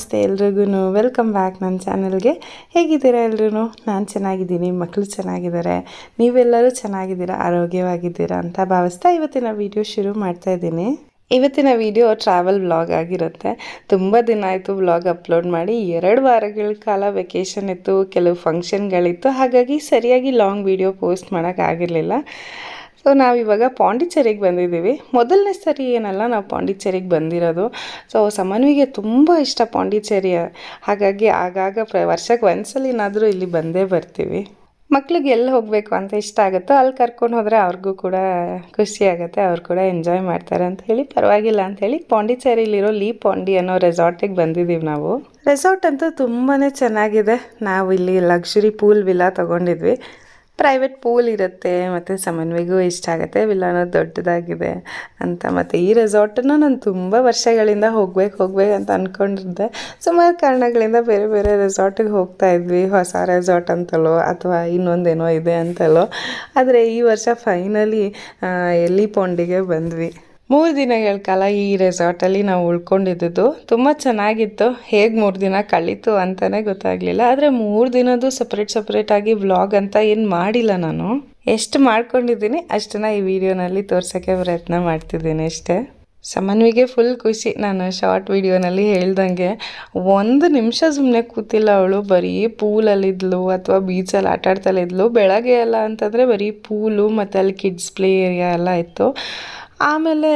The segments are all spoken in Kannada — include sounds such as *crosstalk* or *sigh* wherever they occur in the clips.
ನಮಸ್ತೆ ಎಲ್ರಿಗೂ ವೆಲ್ಕಮ್ ಬ್ಯಾಕ್ ನನ್ನ ಚಾನಲ್ಗೆ. ಹೇಗಿದ್ದೀರಾ ಎಲ್ರೂ ನಾನು ಚೆನ್ನಾಗಿದ್ದೀನಿ ಮಕ್ಕಳು ಚೆನ್ನಾಗಿದ್ದಾರೆ. ನೀವೆಲ್ಲರೂ ಚೆನ್ನಾಗಿದ್ದೀರಾ, ಆರೋಗ್ಯವಾಗಿದ್ದೀರಾ ಅಂತ ಭಾವಿಸ್ತಾ ಇವತ್ತಿನ ವಿಡಿಯೋ ಶುರು ಮಾಡ್ತಾ ಇದ್ದೀನಿ. ಇವತ್ತಿನ ವಿಡಿಯೋ ಟ್ರಾವೆಲ್ ವ್ಲಾಗ್ ಆಗಿರುತ್ತೆ. ತುಂಬ ದಿನ ಆಯಿತು ವ್ಲಾಗ್ ಅಪ್ಲೋಡ್ ಮಾಡಿ. ಎರಡು ವಾರಗಳ ಕಾಲ ವೆಕೇಷನ್ ಇತ್ತು, ಕೆಲವು ಫಂಕ್ಷನ್ಗಳಿತ್ತು ಹಾಗಾಗಿ ಸರಿಯಾಗಿ ಲಾಂಗ್ ವಿಡಿಯೋ ಪೋಸ್ಟ್ ಮಾಡೋಕ್ಕಾಗಿರಲಿಲ್ಲ ಸೊ ನಾವಿವಾಗ ಪಾಂಡಿಚೇರಿಗೆ ಬಂದಿದ್ದೀವಿ. ಮೊದಲನೇ ಸರಿ ಏನಲ್ಲ, ನಾವು ಪಾಂಡಿಚೇರಿಗೆ ಬಂದಿರೋದು. ಸೊ ಸಮನ್ವಿಗೆ ತುಂಬ ಇಷ್ಟ ಪಾಂಡಿಚೇರಿ ಹಾಗಾಗಿ ಆಗಾಗ ಪ್ರ, ವರ್ಷಕ್ಕೆ ಒಂದ್ಸಲಿನಾದರೂ ಇಲ್ಲಿ ಬಂದೇ ಬರ್ತೀವಿ. ಮಕ್ಳಿಗೆ ಎಲ್ಲಿ ಹೋಗಬೇಕು ಅಂತ ಇಷ್ಟ ಆಗುತ್ತೋ, ಅಲ್ಲಿ ಕರ್ಕೊಂಡು ಹೋದರೆ ಅವ್ರಿಗೂ ಕೂಡ ಖುಷಿ ಆಗುತ್ತೆ, ಅವ್ರು ಕೂಡ ಎಂಜಾಯ್ ಮಾಡ್ತಾರೆ ಅಂತ ಹೇಳಿ. ಪರವಾಗಿಲ್ಲ ಅಂತ ಹೇಳಿ ಪಾಂಡಿಚೇರಿಲಿರೋ ಲೀ ಪಾಂಡಿ ಅನ್ನೋ ರೆಸಾರ್ಟಿಗೆ ಬಂದಿದ್ದೀವಿ ನಾವು. ರೆಸಾರ್ಟ್ ಅಂತೂ ತುಂಬಾ ಚೆನ್ನಾಗಿದೆ. ನಾವು ಇಲ್ಲಿ ಲಕ್ಸುರಿ ಪೂಲ್ ವಿಲ್ಲ ತೊಗೊಂಡಿದ್ವಿ. ಪ್ರೈವೇಟ್ ಪೂಲ್ ಇರುತ್ತೆ, ಮತ್ತು ಸಮನ್ವಿಗೂ ಇಷ್ಟ ಆಗುತ್ತೆ, ವಿಲ್ಲಾನು ದೊಡ್ಡದಾಗಿದೆ ಅಂತ. ಮತ್ತು ಈ ರೆಸಾರ್ಟನ್ನು ನಾನು ತುಂಬ ವರ್ಷಗಳಿಂದ ಹೋಗ್ಬೇಕು ಹೋಗ್ಬೇಕು ಅಂತ ಅಂದ್ಕೊಂಡಿದ್ದೆ ಸುಮಾರು ಕಾರಣಗಳಿಂದ ಬೇರೆ ಬೇರೆ ರೆಸಾರ್ಟಿಗೆ ಹೋಗ್ತಾ ಇದ್ವಿ, ಹೊಸ ರೆಸಾರ್ಟ್ ಅಂತಲೋ ಅಥವಾ ಇನ್ನೊಂದೇನೋ ಇದೆ ಅಂತಲೋ. ಆದರೆ ಈ ವರ್ಷ ಫೈನಲಿ ಎಲ್ಲಿ ಪೊಂಡಿಗೆ ಬಂದ್ವಿ. ಮೂರು ದಿನಗಳ ಕಾಲ ಈ ರೆಸಾರ್ಟಲ್ಲಿ ನಾವು ಉಳ್ಕೊಂಡಿದ್ದು ತುಂಬ ಚೆನ್ನಾಗಿತ್ತು. ಹೇಗೆ ಮೂರು ದಿನ ಕಳೀತು ಅಂತಲೇ ಗೊತ್ತಾಗಲಿಲ್ಲ. ಆದರೆ ಮೂರು ದಿನದ್ದು ಸಪ್ರೇಟ್ ಸಪ್ರೇಟಾಗಿ ವ್ಲಾಗ್ ಅಂತ ಏನು ಮಾಡಿಲ್ಲ ನಾನು. ಎಷ್ಟು ಮಾಡ್ಕೊಂಡಿದ್ದೀನಿ ಅಷ್ಟನ್ನು ಈ ವಿಡಿಯೋನಲ್ಲಿ ತೋರ್ಸೋಕ್ಕೆ ಪ್ರಯತ್ನ ಮಾಡ್ತಿದ್ದೀನಿ ಅಷ್ಟೇ. ಸಮನ್ವಿಗೆ ಫುಲ್ ಖುಷಿ. ನಾನು ಶಾರ್ಟ್ ವಿಡಿಯೋನಲ್ಲಿ ಹೇಳ್ದಂಗೆ ಒಂದು ನಿಮಿಷ ಸುಮ್ಮನೆ ಕೂತಿಲ್ಲ ಅವಳು. ಬರೀ ಪೂಲಲ್ಲಿದ್ಲು ಅಥವಾ ಬೀಚಲ್ಲಿ ಆಟ ಇದ್ಲು. ಬೆಳಗ್ಗೆ ಎಲ್ಲ ಅಂತಂದರೆ ಬರೀ ಪೂಲು ಮತ್ತು ಅಲ್ಲಿ ಕಿಡ್ಸ್ ಪ್ಲೇ ಏರಿಯಾ ಎಲ್ಲ ಇತ್ತು. ಆಮೇಲೆ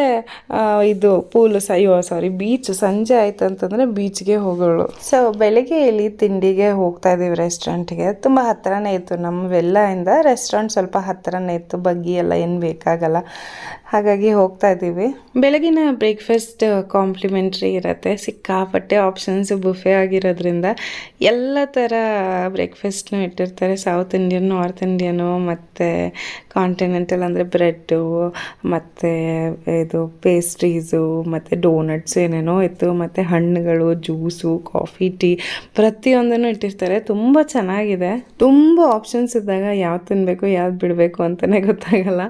ಇದು ಪೂಲು ಅಯ್ಯೋ ಸಾರಿ ಬೀಚ್ ಸಂಜೆ ಆಯ್ತು ಅಂತಂದರೆ ಬೀಚ್ಗೆ ಹೋಗೋಳು. ಸೊ ಬೆಳಗ್ಗೆ ಇಲ್ಲಿ ತಿಂಡಿಗೆ ಹೋಗ್ತಾ ಇದ್ದೀವಿ ರೆಸ್ಟೋರೆಂಟ್ಗೆ ತುಂಬ ಹತ್ತಿರನೇ ಇತ್ತು. ನಮ್ಮ ಇಂದ ರೆಸ್ಟೋರೆಂಟ್ ಸ್ವಲ್ಪ ಹತ್ತಿರನೇ ಇತ್ತು. ಬಗ್ಗಿ ಎಲ್ಲ ಏನು ಬೇಕಾಗಲ್ಲ. ಹಾಗಾಗಿ ಹೋಗ್ತಾ ಇದ್ದೀವಿ. ಬೆಳಗಿನ ಬ್ರೇಕ್ಫಾಸ್ಟ್ ಕಾಂಪ್ಲಿಮೆಂಟ್ರಿ ಇರುತ್ತೆ. ಸಿಕ್ಕಾಪಟ್ಟೆ ಆಪ್ಷನ್ಸ್ ಬುಫೆ ಆಗಿರೋದ್ರಿಂದ ಎಲ್ಲ ಥರ ಬ್ರೇಕ್ಫಾಸ್ಟ್ನು ಇಟ್ಟಿರ್ತಾರೆ. ಸೌತ್ ಇಂಡಿಯನ್ ನಾರ್ತ್ ಇಂಡಿಯನು ಮತ್ತು ಕಾಂಟಿನೆಂಟಲ್ ಅಂದರೆ ಬ್ರೆಡ್ಡು ಮತ್ತು ಇದು ಪೇಸ್ಟ್ರೀಸು ಮತ್ತು ಡೋನಟ್ಸ್ ಏನೇನೋ ಇತ್ತು, ಮತ್ತು ಹಣ್ಣುಗಳು ಜ್ಯೂಸು ಕಾಫಿ ಟೀ ಪ್ರತಿಯೊಂದನ್ನು ಇಟ್ಟಿರ್ತಾರೆ. ತುಂಬ ಚೆನ್ನಾಗಿದೆ. ತುಂಬ ಆಪ್ಷನ್ಸ್ ಇದ್ದಾಗ ಯಾವ್ದು ತಿನ್ನಬೇಕು ಯಾವ್ದು ಬಿಡಬೇಕು ಅಂತಲೇ ಗೊತ್ತಾಗಲ್ಲ.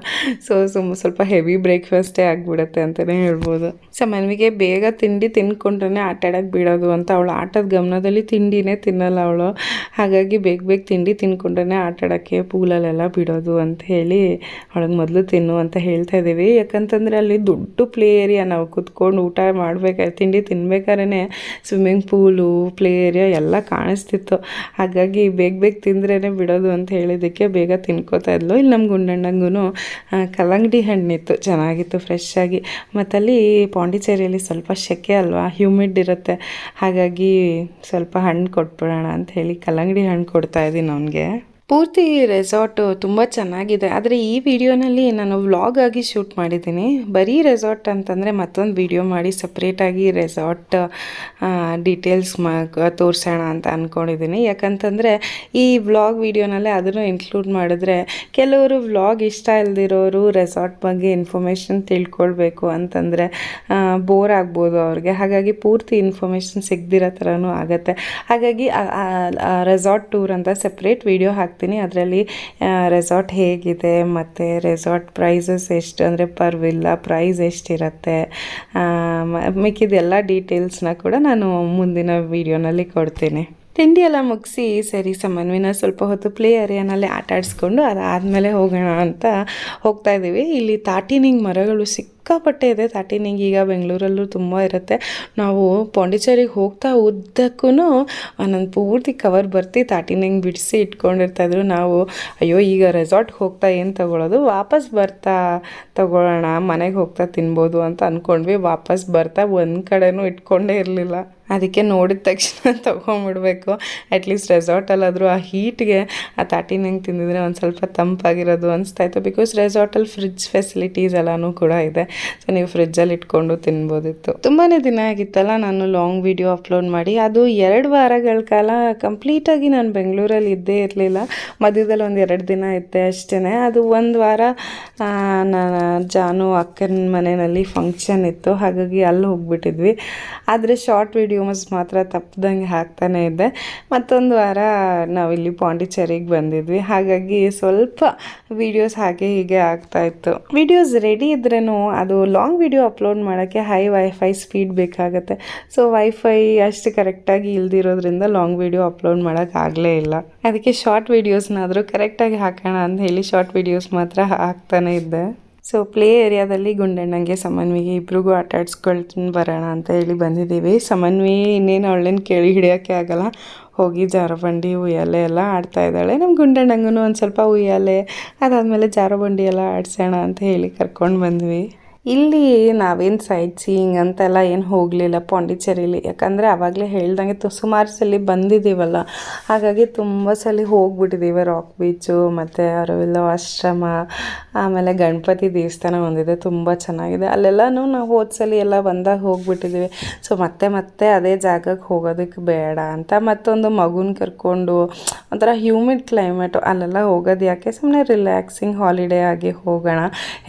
ಸೊ ಸುಮ್ಮ ಸ್ವಲ್ಪ ಹೆವಿ ಬ್ರೇಕ್ಫಾಸ್ಟೇ ಆಗಿಬಿಡುತ್ತೆ ಅಂತಲೇ ಹೇಳ್ಬೋದು. ಸೊ ಮನ್ವಿಗೆ ಬೇಗ ತಿಂಡಿ ತಿನ್ಕೊಂಡ್ರೆ ಆಟ ಬಿಡೋದು ಅಂತ ಅವಳು ಆಟದ ಗಮನದಲ್ಲಿ ತಿಂಡಿನೇ ತಿನ್ನಲ್ಲ ಅವಳು. ಹಾಗಾಗಿ ಬೇಗ ಬೇಗ ತಿಂಡಿ ತಿನ್ಕೊಂಡ್ರೆ ಆಟಾಡೋಕ್ಕೆ ಪೂಲಲ್ಲೆಲ್ಲ ಬಿಡೋದು ಅಂತ ಹೇಳಿ ಅವಳಿಗೆ ಮೊದಲು ತಿನ್ನು ಅಂತ ಹೇಳ್ತಾ ಇದ್ದೀವಿ. ಯಾಕಂತಂದರೆ ಅಲ್ಲಿ ದೊಡ್ಡ ಪ್ಲೇ ಏರಿಯಾ ನಾವು ಕುತ್ಕೊಂಡು ಊಟ ಮಾಡ್ಬೇಕಾದ್ರೆ, ತಿಂಡಿ ತಿನ್ಬೇಕಾದ್ರೆ ಸ್ವಿಮ್ಮಿಂಗ್ ಪೂಲು ಪ್ಲೇ ಏರಿಯಾ ಎಲ್ಲ ಕಾಣಿಸ್ತಿತ್ತು. ಹಾಗಾಗಿ ಬೇಗ ಬೇಗ ತಿಂದ್ರೇ ಬಿಡೋದು ಅಂತ ಹೇಳಿದ್ದಕ್ಕೆ ಬೇಗ ತಿನ್ಕೋತಾ ಇದ್ಲು. ಇಲ್ಲಿ ನಮ್ಮ ಗುಂಡಣ್ಣಂಗೂ ಕಲ್ಲಂಗಡಿ ಹಣ್ಣಿತ್ತು. ಚೆನ್ನಾಗಿತ್ತು ಫ್ರೆಶ್ ಆಗಿ. ಮತ್ತಲ್ಲಿ ಪಾಂಡಿಚೇರಿಯಲ್ಲಿ ಸ್ವಲ್ಪ ಸೆಕೆ ಅಲ್ವಾ ಹ್ಯೂಮಿಡ್ ಇರುತ್ತೆ. ಹಾಗಾಗಿ ಸ್ವಲ್ಪ ಹಣ್ಣು ಕೊಟ್ಬಿಡೋಣ ಅಂತ ಹೇಳಿ ಕಲ್ಲಂಗಡಿ ಹಣ್ಣು ಕೊಡ್ತಾ ಇದ್ದೀನಿ ಅವನಿಗೆ. ಪೂರ್ತಿ ರೆಸಾರ್ಟು ತುಂಬ ಚೆನ್ನಾಗಿದೆ. ಆದರೆ ಈ ವಿಡಿಯೋನಲ್ಲಿ ನಾನು ವ್ಲಾಗ್ ಆಗಿ ಶೂಟ್ ಮಾಡಿದ್ದೀನಿ. ಬರೀ ರೆಸಾರ್ಟ್ ಅಂತಂದರೆ ಮತ್ತೊಂದು ವಿಡಿಯೋ ಮಾಡಿ ಸಪ್ರೇಟಾಗಿ ರೆಸಾರ್ಟ್ ಡೀಟೇಲ್ಸ್ ಮಾ, ತೋರಿಸೋಣ ಅಂತ ಅಂದ್ಕೊಂಡಿದ್ದೀನಿ ಯಾಕಂತಂದರೆ ಈ ವ್ಲಾಗ್ ವಿಡಿಯೋನಲ್ಲೇ ಅದನ್ನು ಇನ್ಕ್ಲೂಡ್ ಮಾಡಿದ್ರೆ ಕೆಲವರು ವ್ಲಾಗ್ ಇಷ್ಟ ಇಲ್ದಿರೋರು ರೆಸಾರ್ಟ್ ಬಗ್ಗೆ ಇನ್ಫಾರ್ಮೇಷನ್ ತಿಳ್ಕೊಳ್ಬೇಕು ಅಂತಂದರೆ ಬೋರ್ ಆಗ್ಬೋದು ಅವ್ರಿಗೆ. ಹಾಗಾಗಿ ಪೂರ್ತಿ ಇನ್ಫಾರ್ಮೇಷನ್ ಸಿಗದಿರೋ ಥರನೂ ಆಗುತ್ತೆ. ಹಾಗಾಗಿ ರೆಸಾರ್ಟ್ ಟೂರ್ ಅಂತ ಸಪ್ರೇಟ್ ವಿಡಿಯೋ ಹಾಕಿ ಹಾಕ್ತೀನಿ. ಅದರಲ್ಲಿ ರೆಸಾರ್ಟ್ ಹೇಗಿದೆ, ಮತ್ತು ರೆಸಾರ್ಟ್ ಪ್ರೈಸಸ್ ಎಷ್ಟು, ಅಂದರೆ ಪರ್ ವಿಲ್ಲ ಪ್ರೈಸ್ ಎಷ್ಟಿರುತ್ತೆ ಮಿಕ್ಕಿದೆಲ್ಲ ಡೀಟೇಲ್ಸ್ನ ಕೂಡ ನಾನು ಮುಂದಿನ ವೀಡಿಯೋನಲ್ಲಿ ಕೊಡ್ತೀನಿ. ತಿಂಡಿ ಎಲ್ಲ ಮುಗಿಸಿ, ಸರಿ ಸಮನ್ವಿನ ಸ್ವಲ್ಪ ಹೊತ್ತು ಪ್ಲೇ ಏರಿಯಾನಲ್ಲಿ ಆಟ ಆಡಿಸ್ಕೊಂಡು ಅದಾದಮೇಲೆ ಹೋಗೋಣ ಅಂತ ಹೋಗ್ತಾ ಇದ್ದೀವಿ. ಇಲ್ಲಿ ತಾಟಿನಿಂಗ್ ಮರಗಳು ಸಿಕ್ಕಾಪಟ್ಟೆ ಇದೆ. ತಾಟಿನಿಂಗ್ ಈಗ ಬೆಂಗಳೂರಲ್ಲೂ ತುಂಬ ಇರುತ್ತೆ. ನಾವು ಪಾಂಡಿಚೇರಿಗೆ ಹೋಗ್ತಾ ಉದ್ದಕ್ಕೂ ನನ್ನ ಪೂರ್ತಿ ಕವರ್ ಬರ್ತಿ ತಾಟಿನಿಂಗ್ ಬಿಡಿಸಿ ಇಟ್ಕೊಂಡಿರ್ತಾಯಿದ್ರು ನಾವು, ಅಯ್ಯೋ, ಈಗ ರೆಸಾರ್ಟ್ಗೆ ಹೋಗ್ತಾ ಏನು ತೊಗೊಳೋದು? ವಾಪಸ್ ಬರ್ತಾ ತೊಗೊಳ್ಳೋಣ, ಮನೆಗೆ ಹೋಗ್ತಾ ತಿನ್ಬೋದು ಅಂತ ಅಂದ್ಕೊಂಡ್ವಿ ವಾಪಸ್ ಬರ್ತಾ ಒಂದು ಕಡೆಯೂ ಇಟ್ಕೊಂಡೇ ಇರಲಿಲ್ಲ. ಅದಕ್ಕೆ ನೋಡಿದ ತಕ್ಷಣ *laughs* ತೊಗೊಂಬಿಡ್ಬೇಕು. ಅಟ್ಲೀಸ್ಟ್ ರೆಸಾರ್ಟಲ್ಲಾದರೂ ಆ ಹೀಟ್ಗೆ ಆ ತಾಟಿನಂಗೆ ತಿಂದಿದ್ರೆ ಒಂದು ಸ್ವಲ್ಪ ತಂಪಾಗಿರೋದು ಅನಿಸ್ತಾಯಿತ್ತು ಬಿಕಾಸ್ ರೆಸಾರ್ಟಲ್ಲಿ ಫ್ರಿಜ್ ಫೆಸಿಲಿಟೀಸ್ ಎಲ್ಲನೂ ಕೂಡ ಇದೆ. ಸೊ ನೀವು ಫ್ರಿಜ್ಜಲ್ಲಿ ಇಟ್ಕೊಂಡು ತಿನ್ಬೋದಿತ್ತು. ತುಂಬಾ ದಿನ ಆಗಿತ್ತಲ್ಲ ನಾನು ಲಾಂಗ್ ವಿಡಿಯೋ ಅಪ್ಲೋಡ್ ಮಾಡಿ. ಅದು ಎರಡು ವಾರಗಳ ಕಾಲ ಕಂಪ್ಲೀಟಾಗಿ ನಾನು ಬೆಂಗಳೂರಲ್ಲಿ ಇದ್ದೇ ಇರಲಿಲ್ಲ. ಮಧ್ಯದಲ್ಲಿ ಒಂದು ಎರಡು ದಿನ ಇದ್ದೆ ಅಷ್ಟೇ ಅದು ಒಂದು ವಾರ ನಾನು, ಜಾನು ಅಕ್ಕನ ಮನೆಯಲ್ಲಿ ಫಂಕ್ಷನ್ ಇತ್ತು. ಹಾಗಾಗಿ ಅಲ್ಲಿ ಹೋಗ್ಬಿಟ್ಟಿದ್ವಿ. ಆದರೆ ಶಾರ್ಟ್ ವಿಡಿಯೋ ವಿಡಿಯೋಸ್ ಮಾತ್ರ ತಪ್ಪದಂಗೆ ಹಾಕ್ತಾನೆ ಇದ್ದೆ ಮತ್ತೊಂದು ವಾರ ನಾವಿಲ್ಲಿ ಪಾಂಡಿಚೇರಿಗೆ ಬಂದಿದ್ವಿ. ಹಾಗಾಗಿ ಸ್ವಲ್ಪ ವೀಡಿಯೋಸ್ ಹಾಗೆ ಹೀಗೆ ಆಗ್ತಾಯಿತ್ತು ವೀಡಿಯೋಸ್ ರೆಡಿ ಇದ್ರೂ ಅದು ಲಾಂಗ್ ವೀಡಿಯೋ ಅಪ್ಲೋಡ್ ಮಾಡೋಕ್ಕೆ ಹೈ ವೈಫೈ ಸ್ಪೀಡ್ ಬೇಕಾಗುತ್ತೆ. ಸೊ ವೈಫೈ ಅಷ್ಟು ಕರೆಕ್ಟಾಗಿ ಇಲ್ದಿರೋದ್ರಿಂದ ಲಾಂಗ್ ವೀಡಿಯೋ ಅಪ್ಲೋಡ್ ಮಾಡೋಕ್ಕಾಗಲೇ ಇಲ್ಲ. ಅದಕ್ಕೆ ಶಾರ್ಟ್ ವೀಡಿಯೋಸ್ನಾದರೂ ಕರೆಕ್ಟಾಗಿ ಹಾಕೋಣ ಅಂತ ಹೇಳಿ ಶಾರ್ಟ್ ವೀಡಿಯೋಸ್ ಮಾತ್ರ ಹಾಕ್ತಾನೆ ಇದ್ದೆ. ಸೊ ಪ್ಲೇ ಏರಿಯಾದಲ್ಲಿ ಗುಂಡಣ್ಣಂಗೆ ಸಮನ್ವಿಗೆ ಇಬ್ರಿಗೂ ಆಟ ಆಡ್ಸ್ಕೊಳ್ತೀನಿ ಬರೋಣ ಅಂತ ಹೇಳಿ ಬಂದಿದ್ದೀವಿ. ಸಮನ್ವಿ ಇನ್ನೇನು ಅವಳೇನು ಕೇಳಿ ಹಿಡಿಯೋಕ್ಕೆ ಆಗಲ್ಲ. ಹೋಗಿ ಜಾರಬಂಡಿ, ಉಯ್ಯಾಲೆ ಎಲ್ಲ ಆಡ್ತಾ ಇದ್ದಾಳೆ. ನಮ್ಮ ಗುಂಡಣ್ಣಂಗೂ ಒಂದು ಸ್ವಲ್ಪ ಉಯ್ಯಾಲೆ, ಅದಾದಮೇಲೆ ಜಾರಬಂಡಿ ಎಲ್ಲ ಆಡ್ಸೋಣ ಅಂತ ಹೇಳಿ ಕರ್ಕೊಂಡು ಬಂದ್ವಿ. ಇಲ್ಲಿ ನಾವೇನು ಸೈಟ್ ಸೀಯಿಂಗ್ ಅಂತೆಲ್ಲ ಏನು ಹೋಗಲಿಲ್ಲ ಪಾಂಡಿಚೇರಿಲಿ. ಯಾಕಂದರೆ ಆವಾಗಲೇ ಹೇಳ್ದಂಗೆ ತು ಸುಮಾರು ಸಲ ಬಂದಿದ್ದೀವಲ್ಲ ಹಾಗಾಗಿ ತುಂಬ ಸಲ ಹೋಗ್ಬಿಟ್ಟಿದ್ದೀವಿ ರಾಕ್ ಬೀಚು ಮತ್ತು ಅರವಿಲ್ಲ ಆಶ್ರಮ, ಆಮೇಲೆ ಗಣಪತಿ ದೇವಸ್ಥಾನ ಒಂದಿದೆ, ತುಂಬ ಚೆನ್ನಾಗಿದೆ. ಅಲ್ಲೆಲ್ಲನೂ ನಾವು ಹೋದ ಸಲ ಎಲ್ಲ ಬಂದಾಗ ಹೋಗ್ಬಿಟ್ಟಿದ್ದೀವಿ ಸೊ ಮತ್ತೆ ಮತ್ತೆ ಅದೇ ಜಾಗಕ್ಕೆ ಹೋಗೋದಕ್ಕೆ ಬೇಡ ಅಂತ ಮತ್ತೊಂದು ಮಗುನ ಕರ್ಕೊಂಡು, ಒಂಥರ ಹ್ಯೂಮಿಡ್ ಕ್ಲೈಮೇಟು ಅಲ್ಲೆಲ್ಲ ಹೋಗೋದು ಯಾಕೆ? ಸುಮ್ಮನೆ ರಿಲ್ಯಾಕ್ಸಿಂಗ್ ಹಾಲಿಡೇ ಆಗಿ ಹೋಗೋಣ.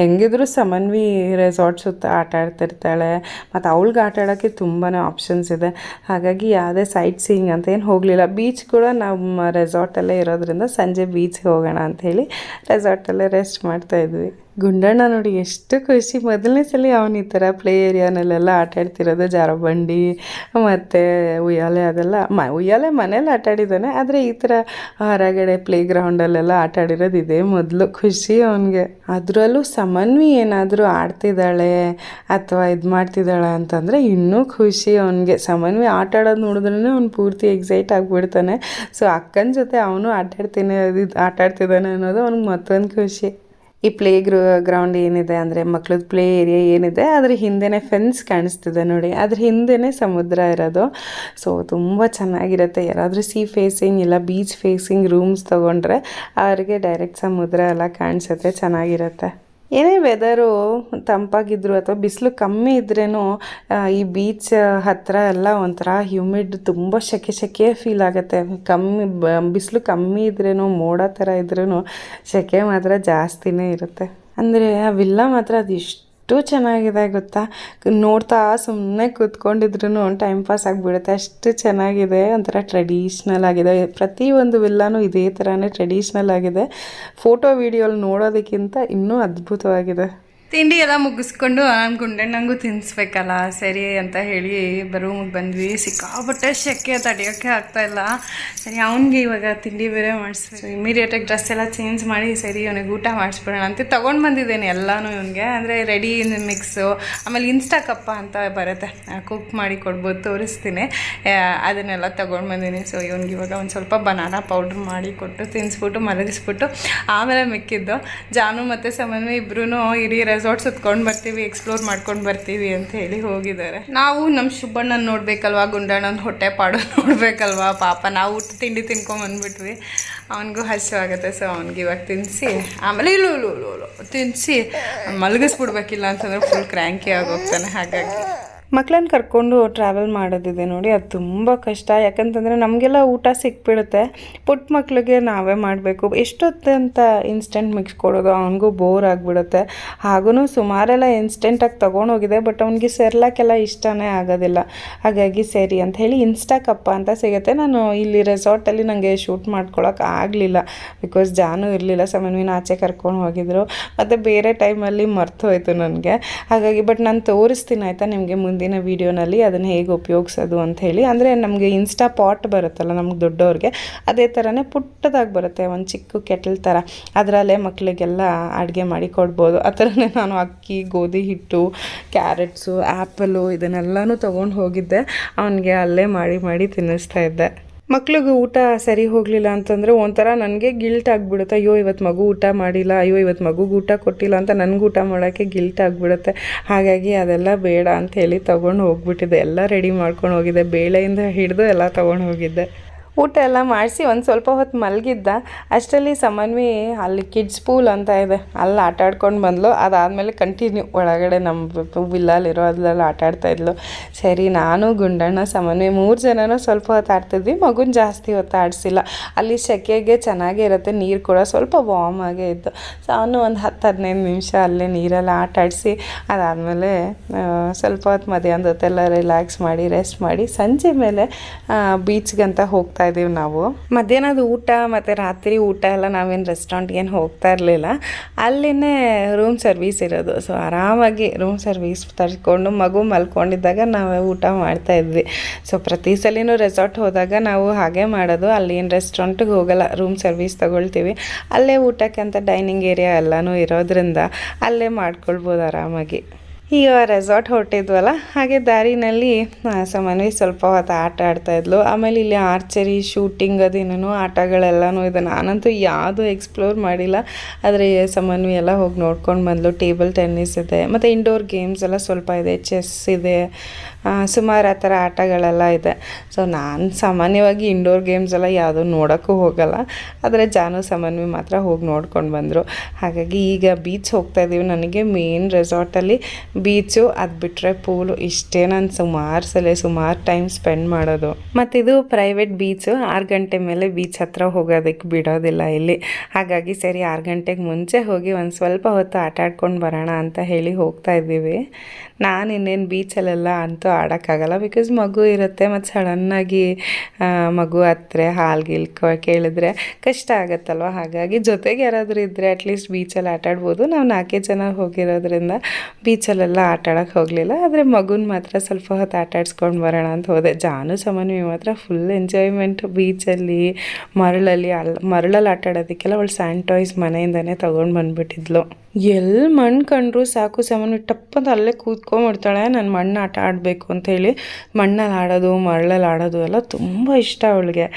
ಹೆಂಗಿದ್ರು ಸಮನ್ವಿ ರೆಸಾರ್ಟ್ ಸುತ್ತ ಆಟ ಆಡ್ತಿರ್ತಾಳೆ. ಮತ್ತು ಅವಳಿಗೆ ಆಟ ಆಡೋಕ್ಕೆ ತುಂಬಾ ಆಪ್ಷನ್ಸ್ ಇದೆ. ಹಾಗಾಗಿ ಯಾವುದೇ ಸೈಟ್ ಸೀಯಿಂಗ್ ಅಂತ ಏನು ಹೋಗಲಿಲ್ಲ. ಬೀಚ್ ಕೂಡ ನಮ್ಮ ರೆಸಾರ್ಟಲ್ಲೇ ಇರೋದ್ರಿಂದ ಸಂಜೆ ಬೀಚ್ಗೆ ಹೋಗೋಣ ಅಂಥೇಳಿ ರೆಸಾರ್ಟಲ್ಲೇ ರೆಸ್ಟ್ ಮಾಡ್ತಾ ಇದ್ವಿ. ಗುಂಡಣ್ಣ ನೋಡಿ ಎಷ್ಟು ಖುಷಿ. ಮೊದಲನೇ ಸಲ ಅವನು ಈ ಥರ ಪ್ಲೇ ಏರಿಯಾನಲ್ಲೆಲ್ಲ ಆಟ ಆಡ್ತಿರೋದು. ಜಾರಬಂಡಿ ಮತ್ತು ಉಯ್ಯಾಲೆ ಅದೆಲ್ಲ ಮ, ಉಯ್ಯಾಲೆ ಮನೇಲಿ ಆಟ ಆಡಿದ್ದಾನೆ. ಆದರೆ ಈ ಥರ ಹೊರಗಡೆ ಪ್ಲೇ ಗ್ರೌಂಡಲ್ಲೆಲ್ಲ ಆಟ ಆಡಿರೋದು ಇದೇ ಮೊದಲು ಖುಷಿ ಅವನಿಗೆ. ಅದರಲ್ಲೂ ಸಮನ್ವಿ ಏನಾದರೂ ಆಡ್ತಿದ್ದಾಳೆ ಅಥವಾ ಇದು ಮಾಡ್ತಿದ್ದಾಳೆ ಅಂತಂದರೆ ಇನ್ನೂ ಖುಷಿ ಅವನಿಗೆ. ಸಮನ್ವಿ ಆಟ ಆಡೋದು ನೋಡಿದ್ರೆ ಅವ್ನು ಪೂರ್ತಿ ಎಕ್ಸೈಟ್ ಆಗಿಬಿಡ್ತಾನೆ. ಸೊ ಅಕ್ಕನ ಜೊತೆ ಅವನು ಆಟಾಡ್ತೀನಿ ಇದು ಅದು ಆಟ ಆಡ್ತಿದ್ದಾನೆ ಅನ್ನೋದು ಅವ್ನಿಗೆ ಮತ್ತೊಂದು ಖುಷಿ. ಈ ಪ್ಲೇ ಗ್ರೂ, ಗ್ರೌಂಡ್ ಏನಿದೆ ಅಂದರೆ ಮಕ್ಳದ್ದು ಪ್ಲೇ ಏರಿಯಾ ಏನಿದೆ, ಅದ್ರ ಹಿಂದೆನೇ ಫೆನ್ಸ್ ಕಾಣಿಸ್ತಿದೆ ನೋಡಿ. ಅದ್ರ ಹಿಂದೆನೇ ಸಮುದ್ರ ಇರೋದು. ಸೊ ತುಂಬ ಚೆನ್ನಾಗಿರುತ್ತೆ. ಯಾರಾದರೂ ಸೀ ಫೇಸಿಂಗ್ ಇಲ್ಲ ಬೀಚ್ ಫೇಸಿಂಗ್ ರೂಮ್ಸ್ ತೊಗೊಂಡ್ರೆ ಅವ್ರಿಗೆ ಡೈರೆಕ್ಟ್ ಸಮುದ್ರ ಎಲ್ಲ ಕಾಣಿಸುತ್ತೆ, ಚೆನ್ನಾಗಿರುತ್ತೆ. ಏನೇ ವೆದರು ತಂಪಾಗಿದ್ರು ಅಥವಾ ಬಿಸಿಲು ಕಮ್ಮಿ ಇದ್ರೂ ಈ ಬೀಚ್ ಹತ್ತಿರ ಎಲ್ಲ ಒಂಥರ ಹ್ಯೂಮಿಡ್ ತುಂಬ ಸೆಕೆ ಸೆಕೆ ಫೀಲ್ ಆಗುತ್ತೆ. ಕಮ್ಮಿ ಬಿಸಿಲು ಕಮ್ಮಿ ಇದ್ರೇನು, ಮೋಡ ಥರ ಇದ್ರೂ ಸೆಕೆ ಮಾತ್ರ ಜಾಸ್ತಿನೇ ಇರುತ್ತೆ. ಅಂದರೆ ಆ ವಿಲ್ಲ ಮಾತ್ರ ಅದೆಷ್ಟು ಚೆನ್ನಾಗಿದೆ ಗೊತ್ತಾ? ನೋಡ್ತಾ ಸುಮ್ಮನೆ ಕೂತ್ಕೊಂಡಿದ್ರು ಟೈಮ್ ಪಾಸ್ ಆಗಿಬಿಡುತ್ತೆ. ಅಷ್ಟು ಚೆನ್ನಾಗಿದೆ. ಒಂಥರ ಟ್ರೆಡಿಷ್ನಲ್ ಆಗಿದೆ. ಪ್ರತಿಯೊಂದು ವಿಲ್ಲಾನು ಇದೇ ಥರನೇ ಟ್ರೆಡಿಷ್ನಲ್ ಆಗಿದೆ. ಫೋಟೋ ವೀಡಿಯೋಲಿ ನೋಡೋದಕ್ಕಿಂತ ಇನ್ನೂ ಅದ್ಭುತವಾಗಿದೆ. ತಿಂಡಿ ಎಲ್ಲ ಮುಗಿಸ್ಕೊಂಡು ನಾನು ನನಗೂ ತಿನ್ನಿಸ್ಬೇಕಲ್ಲ ಸರಿ ಅಂತ ಹೇಳಿ ರೂಮಿಗೆ ಬಂದ್ವಿ. ಸಿಕ್ಕಾಪಟ್ಟೆ ಶೆಕೆ ತಡೆಯೋಕ್ಕೆ ಆಗ್ತಾಯಿಲ್ಲ ಸರಿ, ಅವನಿಗೆ ಇವಾಗ ತಿಂಡಿ ಬೇರೆ ಮಾಡಿಸ್ಬೇಕು. ಇಮಿಡಿಯೇಟಾಗಿ ಡ್ರೆಸ್ ಎಲ್ಲ ಚೇಂಜ್ ಮಾಡಿ, ಸರಿ, ಅವನಿಗೆ ಊಟ ಮಾಡಿಸ್ಬಿಡೋಣ ಅಂತ ತೊಗೊಂಡು ಬಂದಿದ್ದೇನೆ ಎಲ್ಲನೂ ಇವನಿಗೆ. ಅಂದರೆ ರೆಡಿ ಮಿಕ್ಸು ಆಮೇಲೆ ಇನ್ಸ್ಟಾ ಕಪ್ಪ ಅಂತ ಬರುತ್ತೆ. ಕುಕ್ ಮಾಡಿ ಕೊಡ್ಬೋದು ತೋರಿಸ್ತೀನಿ. ಅದನ್ನೆಲ್ಲ ತೊಗೊಂಡು ಬಂದೀನಿ. ಸೊ ಇವನಿಗೆ ಇವಾಗ ಒಂದು ಸ್ವಲ್ಪ ಬನಾನಾ ಪೌಡ್ರ್ ಮಾಡಿ ಕೊಟ್ಟು ತಿನ್ನಿಸ್ಬಿಟ್ಟು ಮಲಗಿಸ್ಬಿಟ್ಟು, ಆಮೇಲೆ ಮಿಕ್ಕಿದ್ದು. ಜಾನು ಮತ್ತು ಸಮನ್ವಯ ಇಬ್ರು ಇಡೀ ರೆಸಾರ್ಟ್ ಸುತ್ಕೊಂಡು ಬರ್ತೀವಿ ಎಕ್ಸ್ಪ್ಲೋರ್ ಮಾಡ್ಕೊಂಡು ಬರ್ತೀವಿ ಅಂತ ಹೇಳಿ ಹೋಗಿದ್ದಾರೆ. ನಾವು ನಮ್ಮ ಶುಭಣ್ಣನ ನೋಡ್ಬೇಕಲ್ವಾ, ಗುಂಡಣ್ಣನ ಹೊಟ್ಟೆ ಪಾಡು ನೋಡ್ಬೇಕಲ್ವಾ, ಪಾಪ ನಾವು ಊಟ ತಿಂಡಿ ತಿನ್ಕೊಂಡ್ ಬಂದ್ಬಿಟ್ವಿ. ಅವನಿಗೂ ಆಗುತ್ತೆ ಸೊ ಅವ್ನಿಗೆ ಇವಾಗ ತಿನ್ನಿಸಿ ಆಮೇಲೆ ಇಲ್ಲೂ ತಿನ್ನಿಸಿ ಮಲಗಿಸ್ಬಿಡ್ಬೇಕಿಲ್ಲ ಅಂತಂದ್ರೆ ಫುಲ್ ಕ್ರ್ಯಾಂಕಿ ಆಗೋಗ್ತಾನೆ ಹಾಗಾಗಿ. ಮಕ್ಕಳನ್ನ ಕರ್ಕೊಂಡು ಟ್ರಾವೆಲ್ ಮಾಡೋದಿದೆ ನೋಡಿ, ಅದು ತುಂಬ ಕಷ್ಟ. ಯಾಕಂತಂದರೆ ನಮಗೆಲ್ಲ ಊಟ ಸಿಕ್ಬಿಡುತ್ತೆ. ಪುಟ್ಟ ಮಕ್ಕಳಿಗೆ ನಾವೇ ಮಾಡಬೇಕು. ಎಷ್ಟೊತ್ತೆ ಅಂತ ಇನ್ಸ್ಟೆಂಟ್ ಮಿಕ್ಸ್ ಕೊಡೋದು, ಅವನಿಗೂ ಬೋರ್ ಆಗಿಬಿಡುತ್ತೆ. ಹಾಗೂ ಸುಮಾರೆಲ್ಲ ಇನ್ಸ್ಟೆಂಟಾಗಿ ತೊಗೊಂಡೋಗಿದೆ ಬಟ್ ಅವ್ನಿಗೆ ಸೆರ್ಲಾಕೆಲ್ಲ ಇಷ್ಟನೇ ಆಗೋದಿಲ್ಲ. ಹಾಗಾಗಿ ಸರಿ ಅಂತ ಹೇಳಿ ಇನ್ಸ್ಟಾ ಕಪ್ಪ ಅಂತ ಸಿಗುತ್ತೆ. ನಾನು ಇಲ್ಲಿ ರೆಸಾರ್ಟಲ್ಲಿ ನನಗೆ ಶೂಟ್ ಮಾಡ್ಕೊಳಕ್ಕೆ ಆಗಲಿಲ್ಲ. ಬಿಕಾಸ್ ಜಾನು ಇರಲಿಲ್ಲ, ಸಮನ್ವಿನ ಆಚೆ ಕರ್ಕೊಂಡು ಹೋಗಿದ್ರು. ಮತ್ತು ಬೇರೆ ಟೈಮಲ್ಲಿ ಮರ್ತು ಹೋಯ್ತು ನನಗೆ. ಹಾಗಾಗಿ ಬಟ್ ನಾನು ತೋರಿಸ್ತೀನಿ ಆಯಿತಾ ನಿಮಗೆ ಮುಂದಿನ ವೀಡಿಯೋನಲ್ಲಿ ಅದನ್ನು ಹೇಗೆ ಉಪಯೋಗಿಸೋದು ಅಂತ ಹೇಳಿ. ಅಂದರೆ ನಮಗೆ ಇನ್ಸ್ಟಾ ಪಾಟ್ ಬರುತ್ತಲ್ಲ ನಮ್ಗೆ ದೊಡ್ಡವ್ರಿಗೆ, ಅದೇ ಥರನೇ ಪುಟ್ಟದಾಗಿ ಬರುತ್ತೆ. ಒಂದು ಚಿಕ್ಕ ಕೆಟಲ್ ಥರ ಅದರಲ್ಲೇ ಮಕ್ಕಳಿಗೆಲ್ಲ ಅಡುಗೆ ಮಾಡಿ ಕೊಡ್ಬೋದು. ಆ ಥರನೇ ನಾನು ಅಕ್ಕಿ, ಗೋಧಿ ಹಿಟ್ಟು, ಕ್ಯಾರೆಟ್ಸು ಆ್ಯಪಲು ಇದನ್ನೆಲ್ಲನೂ ತೊಗೊಂಡು ಹೋಗಿದ್ದೆ. ಅವನಿಗೆ ಅಲ್ಲೇ ಮಾಡಿ ಮಾಡಿ ತಿನ್ನಿಸ್ತಾ ಇದ್ದೆ. ಮಕ್ಳಿಗೆ ಊಟ ಸರಿ ಹೋಗಲಿಲ್ಲ ಅಂತಂದರೆ ಒಂಥರ ನನಗೆ ಗಿಲ್ಟ್ ಆಗಿಬಿಡುತ್ತೆ. ಅಯ್ಯೋ ಇವತ್ತು ಮಗು ಊಟ ಮಾಡಿಲ್ಲ, ಅಯ್ಯೋ ಇವತ್ತು ಮಗುಗೆ ಊಟ ಕೊಟ್ಟಿಲ್ಲ ಅಂತ ನನಗೆ ಊಟ ಮಾಡೋಕ್ಕೆ ಗಿಲ್ಟ್ ಆಗಿಬಿಡುತ್ತೆ. ಹಾಗಾಗಿ ಅದೆಲ್ಲ ಬೇಡ ಅಂತ ಹೇಳಿ ತೊಗೊಂಡು ಹೋಗ್ಬಿಟ್ಟಿದ್ದೆ. ಎಲ್ಲ ರೆಡಿ ಮಾಡ್ಕೊಂಡು ಹೋಗಿದ್ದೆ. ಬೇಳೆಯಿಂದ ಹಿಡಿದು ಎಲ್ಲ ತೊಗೊಂಡು ಹೋಗಿದ್ದೆ. ಊಟ ಎಲ್ಲ ಮಾಡಿಸಿ ಒಂದು ಸ್ವಲ್ಪ ಹೊತ್ತು ಮಲಗಿದ್ದ. ಅಷ್ಟರಲ್ಲಿ ಸಮನ್ವಿ ಅಲ್ಲಿ ಕಿಡ್ಸ್ ಪೂಲ್ ಅಂತ ಇದೆ, ಅಲ್ಲಿ ಆಟ ಆಡ್ಕೊಂಡು ಬಂದ್ಲು. ಅದಾದಮೇಲೆ ಕಂಟಿನ್ಯೂ ಒಳಗಡೆ ನಮ್ಮ ವಿಲ್ಲಲ್ಲಿರೋ ಇರೋ ಆಟ ಆಡ್ತಾ ಇದ್ಲು. ಸರಿ, ನಾನು, ಗುಂಡಣ್ಣ ಸಮನ್ವಿ ಮೂರು ಜನನೂ ಸ್ವಲ್ಪ ಹೊತ್ತು ಆಡ್ತಿದ್ವಿ. ಮಗುನ ಜಾಸ್ತಿ ಹೊತ್ತು ಆಡಿಸಿಲ್ಲ. ಅಲ್ಲಿ ಸೆಕೆಗೆ ಚೆನ್ನಾಗೇ ಇರುತ್ತೆ, ನೀರು ಕೂಡ ಸ್ವಲ್ಪ ವಾಮ್ ಆಗೇ ಇತ್ತು. ಸೊ ಅವನು ಒಂದು ಹತ್ತು, ಹದಿನೈದು ನಿಮಿಷ ಅಲ್ಲೇ ನೀರೆಲ್ಲ ಆಟ ಆಡಿಸಿ, ಅದಾದಮೇಲೆ ಸ್ವಲ್ಪ ಹೊತ್ತು ಮಧ್ಯಾಹ್ನದ ಹೊತ್ತೆಲ್ಲ ರಿಲ್ಯಾಕ್ಸ್ ಮಾಡಿ ರೆಸ್ಟ್ ಮಾಡಿ, ಸಂಜೆ ಮೇಲೆ ಬೀಚ್ಗಂತ ಹೋಗ್ತಾ ಹೋಗ್ತಾ ಇದೀವಿ ನಾವು. ಮಧ್ಯಾಹ್ನದ ಊಟ ಮತ್ತು ರಾತ್ರಿ ಊಟ ಎಲ್ಲ ನಾವೇನು ರೆಸ್ಟೋರೆಂಟ್ಗೆ ಏನು ಹೋಗ್ತಾ ಇರಲಿಲ್ಲ. ಅಲ್ಲಿನೇ ರೂಮ್ ಸರ್ವಿಸ್ ಇರೋದು. ಸೊ ಆರಾಮಾಗಿ ರೂಮ್ ಸರ್ವಿಸ್ ತರಿಸ್ಕೊಂಡು ಮಗು ಮಲ್ಕೊಂಡಿದ್ದಾಗ ನಾವು ಊಟ ಮಾಡ್ತಾ ಇದ್ವಿ ಸೊ ಪ್ರತಿ ಸಲಿನೂ ರೆಸಾರ್ಟ್ ಹೋದಾಗ ನಾವು ಹಾಗೆ ಮಾಡೋದು. ಅಲ್ಲಿ ಏನು ರೆಸ್ಟೋರೆಂಟ್ಗೆ ಹೋಗಲ್ಲ ರೂಮ್ ಸರ್ವಿಸ್ ತಗೊಳ್ತೀವಿ. ಅಲ್ಲೇ ಊಟಕ್ಕೆ ಅಂತ ಡೈನಿಂಗ್ ಏರಿಯಾ ಎಲ್ಲನೂ ಇರೋದ್ರಿಂದ ಅಲ್ಲೇ ಮಾಡ್ಕೊಳ್ಬೋದು ಆರಾಮಾಗಿ. ಈಗ ರೆಸಾರ್ಟ್ ಹೊರಟಿದ್ವಲ್ಲ, ಹಾಗೆ ದಾರಿನಲ್ಲಿ ಸಮನ್ವಿ ಸ್ವಲ್ಪ ಹೊತ್ತು ಆಟ ಆಡ್ತಾ ಇದ್ಲು. ಆಮೇಲೆ ಇಲ್ಲಿ ಆರ್ಚರಿ ಶೂಟಿಂಗ್ ಅದೇನೇನೋ ಆಟಗಳೆಲ್ಲನೂ ಇದೆ. ನಾನಂತೂ ಯಾವುದೂ ಎಕ್ಸ್ಪ್ಲೋರ್ ಮಾಡಿಲ್ಲ. ಆದರೆ ಸಮನ್ವಿ ಎಲ್ಲ ಹೋಗಿ ನೋಡ್ಕೊಂಡು ಬಂದ್ಲು. ಟೇಬಲ್ ಟೆನ್ನಿಸ್ ಇದೆ. ಮತ್ತು ಇಂಡೋರ್ ಗೇಮ್ಸ್ ಎಲ್ಲ ಸ್ವಲ್ಪ ಇದೆ. ಚೆಸ್ ಇದೆ. ಸುಮಾರು ಆ ಥರ ಆಟಗಳೆಲ್ಲ ಇದೆ. ಸೊ ನಾನು ಸಾಮಾನ್ಯವಾಗಿ ಇಂಡೋರ್ ಗೇಮ್ಸ್ ಎಲ್ಲ ಯಾವುದೂ ನೋಡೋಕ್ಕೂ ಹೋಗಲ್ಲ. ಆದರೆ ಜಾನು ಸಮನ್ವಿ ಮಾತ್ರ ಹೋಗಿ ನೋಡ್ಕೊಂಡು ಬಂದರು. ಹಾಗಾಗಿ ಈಗ ಬೀಚ್ ಹೋಗ್ತಾ ಇದ್ದೀವಿ ನನಗೆ ಮೇನ್ ರೆಸಾರ್ಟಲ್ಲಿ ಬೀಚು ಅದು ಬಿಟ್ಟರೆ ಪೂಲು ಇಷ್ಟೇ ನಾನು ಸುಮಾರು ಸಲ, ಸುಮಾರು ಟೈಮ್ ಸ್ಪೆಂಡ್ ಮಾಡೋದು. ಮತ್ತು ಇದು ಪ್ರೈವೇಟ್ ಬೀಚು ಆರು ಗಂಟೆ ಮೇಲೆ ಬೀಚ್ ಹತ್ರ ಹೋಗೋದಕ್ಕೆ ಬಿಡೋದಿಲ್ಲ ಇಲ್ಲಿ. ಹಾಗಾಗಿ ಸರಿ, ಆರು ಗಂಟೆಗೆ ಮುಂಚೆ ಹೋಗಿ ಒಂದು ಸ್ವಲ್ಪ ಹೊತ್ತು ಆಟ ಆಡ್ಕೊಂಡು ಬರೋಣ ಅಂತ ಹೇಳಿ ಹೋಗ್ತಾ ಇದ್ದೀವಿ. ನಾನು ಇನ್ನೇನು ಬೀಚಲ್ಲೆಲ್ಲ ಅಂತೂ ಆಡೋಕ್ಕಾಗಲ್ಲ ಬಿಕಾಸ್ ಮಗು ಇರುತ್ತೆ ಮತ್ತು ಸಡನ್ನಾಗಿ ಮಗು ಹತ್ರ, ಹಾಲು ಗಿಲ್ ಕೇಳಿದ್ರೆ ಕಷ್ಟ ಆಗುತ್ತಲ್ವ? ಹಾಗಾಗಿ ಜೊತೆಗೆ ಯಾರಾದರೂ ಇದ್ದರೆ ಅಟ್ಲೀಸ್ಟ್ ಬೀಚಲ್ಲಿ ಆಟಾಡ್ಬೋದು ನಾವು ನಾಲ್ಕೇ ಜನ ಹೋಗಿರೋದ್ರಿಂದ ಬೀಚಲ್ಲೆಲ್ಲ ಆಟಾಡೋಕ್ಕೆ ಹೋಗಲಿಲ್ಲ. ಆದರೆ ಮಗುನ ಮಾತ್ರ ಸ್ವಲ್ಪ ಹೊತ್ತು ಆಟ ಆಡ್ಸ್ಕೊಂಡು ಬರೋಣ ಅಂತ ಹೋದೆ. ಜಾನು ಸಮನ್ವಿ ಮಾತ್ರ ಫುಲ್ ಎಂಜಾಯ್ಮೆಂಟ್ ಬೀಚಲ್ಲಿ ಮರಳಲ್ಲಿ ಅಲ್ಲಿ ಮರಳಲ್ಲಿ ಆಟ ಆಡೋದಕ್ಕೆಲ್ಲ ಅವಳು ಸ್ಯಾಂಡ್ ಟಾಯ್ಸ್ ಮನೆಯಿಂದನೇ ತೊಗೊಂಡು ಬಂದುಬಿಟ್ಟಿದ್ಲು. ಎಲ್ಲಿ ಮಣ್ಣು ಕಂಡ್ರು ಸಾಕು ಸಾಮಾನು ಟಪ್ಪಂತ ಅಲ್ಲೇ ಕೂತ್ಕೊಂಡ್ಬಿಡ್ತಾಳೆ ನಾನು ಮಣ್ಣು ಆಟ ಆಡಬೇಕು ಅಂಥೇಳಿ ಮಣ್ಣಲ್ಲಿ ಆಡೋದು, ಮರಳಲ್ಲಿ ಆಡೋದು ಎಲ್ಲ ತುಂಬ ಇಷ್ಟ ಅವಳಿಗೆ.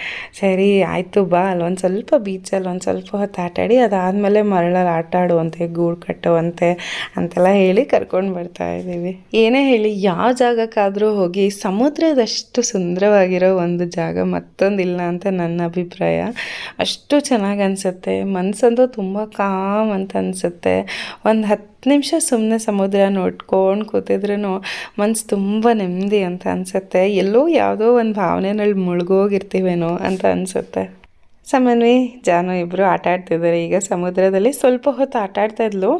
ಸರಿ, ಆಯಿತು, ಬಾ, ಅಲ್ಲೊಂದು ಸ್ವಲ್ಪ ಬೀಚಲ್ಲಿ ಒಂದು ಸ್ವಲ್ಪ ಹೊತ್ತು ಆಟಾಡಿ ಅದಾದಮೇಲೆ ಮರಳಲ್ಲಿ ಆಟ ಆಡುವಂತೆ, ಗೂಡು ಕಟ್ಟುವಂತೆ ಅಂತೆಲ್ಲ ಹೇಳಿ ಕರ್ಕೊಂಡು ಬರ್ತಾ ಇದ್ದೀವಿ. ಏನೇ ಹೇಳಿ, ಯಾವ ಜಾಗಕ್ಕಾದರೂ ಹೋಗಿ ಸಮುದ್ರದಷ್ಟು ಸುಂದರವಾಗಿರೋ ಒಂದು ಜಾಗ ಮತ್ತೊಂದಿಲ್ಲ ಅಂತ ನನ್ನ ಅಭಿಪ್ರಾಯ. ಅಷ್ಟು ಚೆನ್ನಾಗಿ ಅನಿಸುತ್ತೆ ಮನಸ್ಸಂತೂ ತುಂಬ ಕಾಮ್ ಅಂತ ಅನಿಸುತ್ತೆ. ಒಂದು ಹತ್ತು ನಿಮಿಷ ಸುಮ್ಮನೆ ಸಮುದ್ರ ನೋಡ್ಕೊಂಡು ಕೂತಿದ್ರೂ ಮನಸ್ಸು ತುಂಬ ನೆಮ್ಮದಿ ಅಂತ ಅನಿಸುತ್ತೆ. ಎಲ್ಲೋ ಯಾವುದೋ ಒಂದು ಭಾವನೆನಲ್ಲಿ ಮುಳುಗೋಗಿರ್ತೀವೇನೋ ಅಂತ ಅನಿಸುತ್ತೆ. ಸಮನ್ವಿ ಜಾನು ಇಬ್ಬರು ಆಟ ಆಡ್ತಿದ್ದಾರೆ ಈಗ ಸಮುದ್ರದಲ್ಲಿ ಸ್ವಲ್ಪ ಹೊತ್ತು ಆಟ ಆಡ್ತಾ ಇದ್ಲು.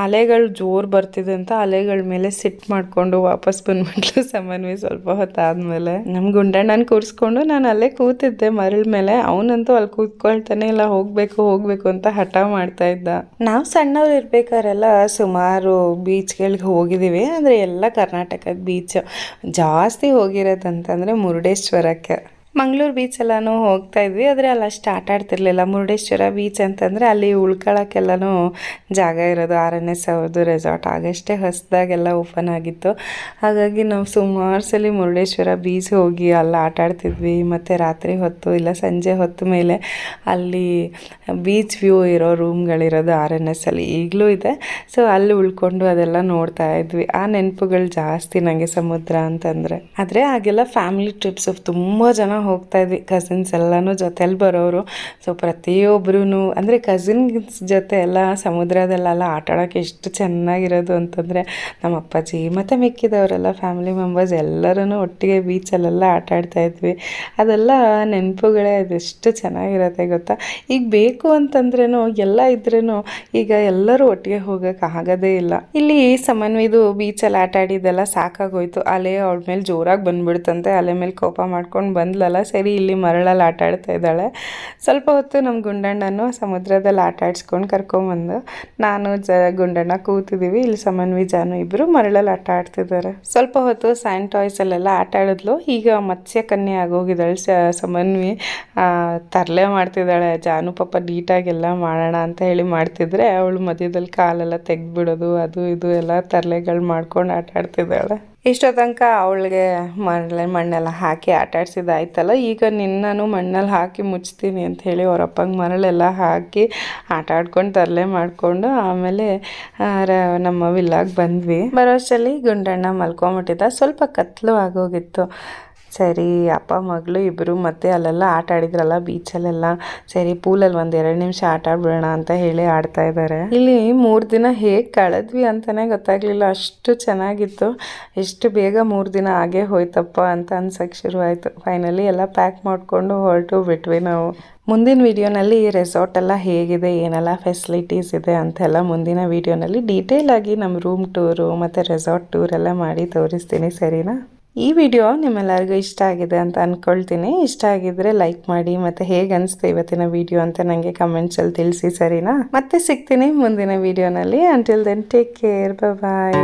ಅಲೆಗಳು ಜೋರು ಬರ್ತಿದೆ ಅಂತ ಅಲೆಗಳ ಮೇಲೆ ಸಿಟ್ ಮಾಡಿಕೊಂಡು ವಾಪಸ್ ಬಂದ್ಬಿಟ್ಲು *laughs* ಸಮನ್ವಿ ಸ್ವಲ್ಪ ಹೊತ್ತು ಆದಮೇಲೆ. ನಮ್ಮ ಗುಂಡಣ್ಣನ ಕೂರಿಸ್ಕೊಂಡು ನಾನು ಅಲ್ಲೇ ಕೂತಿದ್ದೆ. ಮರಳ ಮೇಲೆ ಅವನಂತೂ ಅಲ್ಲಿ ಕೂತ್ಕೊಳ್ತಾನೆ ಇಲ್ಲ, ಹೋಗಬೇಕು ಹೋಗಬೇಕು ಅಂತ ಹಠ ಮಾಡ್ತಾ ಇದ್ದ. ನಾವು ಸಣ್ಣವ್ರು ಇರ್ಬೇಕಾರೆಲ್ಲ ಸುಮಾರು ಬೀಚ್ಗಳಿಗೆ ಹೋಗಿದ್ದೀವಿ. ಅಂದರೆ ಎಲ್ಲ ಕರ್ನಾಟಕದ ಬೀಚ್ ಜಾಸ್ತಿ ಹೋಗಿರೋದಂತಂದರೆ ಮುರುಡೇಶ್ವರಕ್ಕೆ. ಮಂಗಳೂರು ಬೀಚೆಲ್ಲನೂ ಹೋಗ್ತಾ ಇದ್ವಿ. ಆದರೆ ಅಲ್ಲಿ ಅಷ್ಟು ಆಟ ಆಡ್ತಿರ್ಲಿಲ್ಲ. ಮುರುಡೇಶ್ವರ ಬೀಚ್ ಅಂತಂದರೆ ಅಲ್ಲಿ ಉಳ್ಕೊಳ್ಳೋಕ್ಕೆಲ್ಲನೂ ಜಾಗ ಇರೋದು. ಆರ್ ಎನ್ ಎಸ್ ಅವ್ರದ್ದು ರೆಸಾರ್ಟ್ ಆಗಷ್ಟೇ ಹೊಸದಾಗೆಲ್ಲ ಓಪನ್ ಆಗಿತ್ತು. ಹಾಗಾಗಿ ನಾವು ಸುಮಾರು ಸಲ ಮುರುಡೇಶ್ವರ ಬೀಚ್ ಹೋಗಿ ಅಲ್ಲಿ ಆಟ ಆಡ್ತಿದ್ವಿ. ಮತ್ತು ರಾತ್ರಿ ಹೊತ್ತು ಇಲ್ಲ ಸಂಜೆ ಹೊತ್ತು ಮೇಲೆ ಅಲ್ಲಿ ಬೀಚ್ ವ್ಯೂ ಇರೋ ರೂಮ್ಗಳಿರೋದು ಆರ್ ಎನ್ ಎಸ್ ಅಲ್ಲಿ ಈಗಲೂ ಇದೆ. ಸೊ ಅಲ್ಲಿ ಉಳ್ಕೊಂಡು ಅದೆಲ್ಲ ನೋಡ್ತಾ ಇದ್ವಿ. ಆ ನೆನಪುಗಳು ಜಾಸ್ತಿ ನನಗೆ ಸಮುದ್ರ ಅಂತಂದರೆ. ಆದರೆ ಆಗೆಲ್ಲ ಫ್ಯಾಮಿಲಿ ಟ್ರಿಪ್ಸ್ ತುಂಬ ಜನ ಹೋಗ್ತಾ ಇದ್ವಿ. ಕಸಿನ್ಸ್ ಎಲ್ಲನೂ ಜೊತೆಲಿ ಬರೋರು ಸೊ ಪ್ರತಿಯೊಬ್ಬರೂ ಅಂದರೆ ಕಸಿನ್ಸ್ ಜೊತೆ ಎಲ್ಲ ಸಮುದ್ರದಲ್ಲೆಲ್ಲ ಆಟ ಆಡೋಕ್ಕೆ ಎಷ್ಟು ಚೆನ್ನಾಗಿರೋದು ಅಂತಂದರೆ, ನಮ್ಮ ಅಪ್ಪಾಜಿ, ಮತ್ತು ಮಿಕ್ಕಿದವರೆಲ್ಲ ಫ್ಯಾಮಿಲಿ ಮೆಂಬರ್ಸ್ ಎಲ್ಲರೂ ಒಟ್ಟಿಗೆ ಬೀಚಲ್ಲೆಲ್ಲ ಆಟ ಆಡ್ತಾ ಇದ್ವಿ. ಅದೆಲ್ಲ ನೆನಪುಗಳೇ ಅದೆಷ್ಟು ಚೆನ್ನಾಗಿರುತ್ತೆ ಗೊತ್ತಾ? ಈಗ ಬೇಕು ಅಂತಂದ್ರೂ ಎಲ್ಲ ಇದ್ರೂ ಈಗ ಎಲ್ಲರೂ ಒಟ್ಟಿಗೆ ಹೋಗೋಕೆ ಆಗೋದೇ ಇಲ್ಲ. ಇಲ್ಲಿ ಸಮನ್ವಿದು ಬೀಚಲ್ಲಿ ಆಟ ಆಡಿದ್ದೆಲ್ಲ ಸಾಕಾಗೋಯ್ತು. ಅಲೆ ಅವಳ ಮೇಲೆ ಜೋರಾಗಿ ಬಂದ್ಬಿಡ್ತಂತೆ. ಅಲೆ ಮೇಲೆ ಕೋಪ ಮಾಡ್ಕೊಂಡು ಬಂದ್ಲಲ್ಲ. ಸರಿ, ಇಲ್ಲಿ ಮರಳಲ್ಲಿ ಆಟ ಆಡ್ತಾ ಇದ್ದಾಳೆ. ಸ್ವಲ್ಪ ಹೊತ್ತು ನಮ್ಮ ಗುಂಡಣ್ಣನು ಸಮುದ್ರದಲ್ಲಿ ಆಟ ಆಡಿಸ್ಕೊಂಡು ಕರ್ಕೊಂಬಂದು ನಾನು ಜ, ಗುಂಡಣ್ಣ ಕೂತಿದ್ದೀವಿ ಇಲ್ಲಿ ಸಮನ್ವಿ, ಜಾನು ಇಬ್ಬರು ಮರಳಲ್ಲಿ ಆಟ ಆಡ್ತಿದ್ದಾರೆ. ಸ್ವಲ್ಪ ಹೊತ್ತು ಸ್ಯಾಂಡ್ ಟಾಯ್ಸಲ್ಲೆಲ್ಲ ಆಟ ಆಡಿದ್ಲು. ಈಗ ಮತ್ಸ್ಯ ಕನ್ಯೆ ಆಗೋಗಿದ್ದಾಳೆ. ಸಮನ್ವಿ ತರಲೆ ಮಾಡ್ತಿದ್ದಾಳೆ. ಜಾನು ಪಾಪ ನೀಟಾಗೆಲ್ಲ ಮಾಡೋಣ ಅಂತ ಹೇಳಿ ಮಾಡ್ತಿದ್ರೆ ಅವಳು ಮಧ್ಯದಲ್ಲಿ ಕಾಲೆಲ್ಲ ತೆಗ್ದುಬಿಡೋದು, ಅದು ಇದು ಎಲ್ಲ ತರಲೆಗಳು ಮಾಡ್ಕೊಂಡು ಆಟ ಆಡ್ತಿದ್ದಾಳೆ. ಇಷ್ಟೋ ತನಕ ಅವಳಿಗೆ ಮರಳೆ ಮಣ್ಣೆಲ್ಲ ಹಾಕಿ ಆಟ ಆಡ್ಸಿದ್ದಾಯ್ತಲ್ಲ, ಈಗ ನಿನ್ನನು ಮಣ್ಣಲ್ಲಿ ಹಾಕಿ ಮುಚ್ತೀನಿ ಅಂತ ಹೇಳಿ ಅವರಪ್ಪಂಗೆ ಮರಳೆಲ್ಲ ಹಾಕಿ ಆಟ ಆಡ್ಕೊಂಡು ತರಲೆ ಮಾಡಿಕೊಂಡು ಆಮೇಲೆ ನಮ್ಮ ವಿಲ್ಲಾಗೆ ಬಂದ್ವಿ. ಬರೋಷ್ಟಲ್ಲಿ ಗುಂಡಣ್ಣ ಮಲ್ಕೊಂಬಿಟ್ಟಿದ್ದ. ಸ್ವಲ್ಪ ಕತ್ಲು ಆಗೋಗಿತ್ತು. ಸರಿ, ಅಪ್ಪ, ಮಗಳು ಇಬ್ಬರು ಮತ್ತೆ ಅಲ್ಲೆಲ್ಲ ಆಟ ಆಡಿದ್ರಲ್ಲ ಬೀಚಲ್ಲೆಲ್ಲ ಸರಿ ಪೂಲಲ್ಲಿ ಒಂದು ಎರಡು ನಿಮಿಷ ಆಟ ಆಡ್ಬಿಡೋಣ ಅಂತ ಹೇಳಿ ಆಡ್ತಾ ಇದ್ದಾರೆ ಇಲ್ಲಿ ಮೂರು ದಿನ ಹೇಗೆ ಕಳೆದ್ವಿ ಅಂತಲೇ ಗೊತ್ತಾಗಲಿಲ್ಲ. ಅಷ್ಟು ಚೆನ್ನಾಗಿತ್ತು. ಎಷ್ಟು ಬೇಗ ಮೂರು ದಿನ ಹಾಗೆ ಹೋಯ್ತಪ್ಪ ಅಂತ ಅನ್ಸಕ್ಕೆ ಶುರುವಾಯಿತು. ಫೈನಲಿ ಎಲ್ಲ ಪ್ಯಾಕ್ ಮಾಡಿಕೊಂಡು ಹೊರಟು ಬಿಟ್ವಿ ನಾವು. ಮುಂದಿನ ವಿಡಿಯೋನಲ್ಲಿ ರೆಸಾರ್ಟ್ ಎಲ್ಲ ಹೇಗಿದೆ, ಏನೆಲ್ಲ ಫೆಸಿಲಿಟೀಸ್ ಇದೆ ಅಂತೆಲ್ಲ ಮುಂದಿನ ವಿಡಿಯೋನಲ್ಲಿ ಡೀಟೇಲ್ ಆಗಿ ನಮ್ಮ ರೂಮ್ ಟೂರು ಮತ್ತು ರೆಸಾರ್ಟ್ ಟೂರ್ ಎಲ್ಲ ಮಾಡಿ ತೋರಿಸ್ತೀನಿ, ಸರಿನಾ? ಈ ವಿಡಿಯೋ ನಿಮ್ಮೆಲ್ಲರಿಗೂ ಇಷ್ಟ ಆಗಿದೆ ಅಂತ ಅಂದ್ಕೊಳ್ತೀನಿ ಇಷ್ಟ ಆಗಿದ್ರೆ ಲೈಕ್ ಮಾಡಿ ಮತ್ತು ಹೇಗೆ ಅನಿಸ್ತು ಇವತ್ತಿನ ವಿಡಿಯೋ ಅಂತ ನನಗೆ ಕಮೆಂಟ್ಸಲ್ಲಿ ತಿಳಿಸಿ, ಸರಿನಾ? ಮತ್ತೆ ಸಿಗ್ತೀನಿ ಮುಂದಿನ ವಿಡಿಯೋನಲ್ಲಿ. Until then take care bye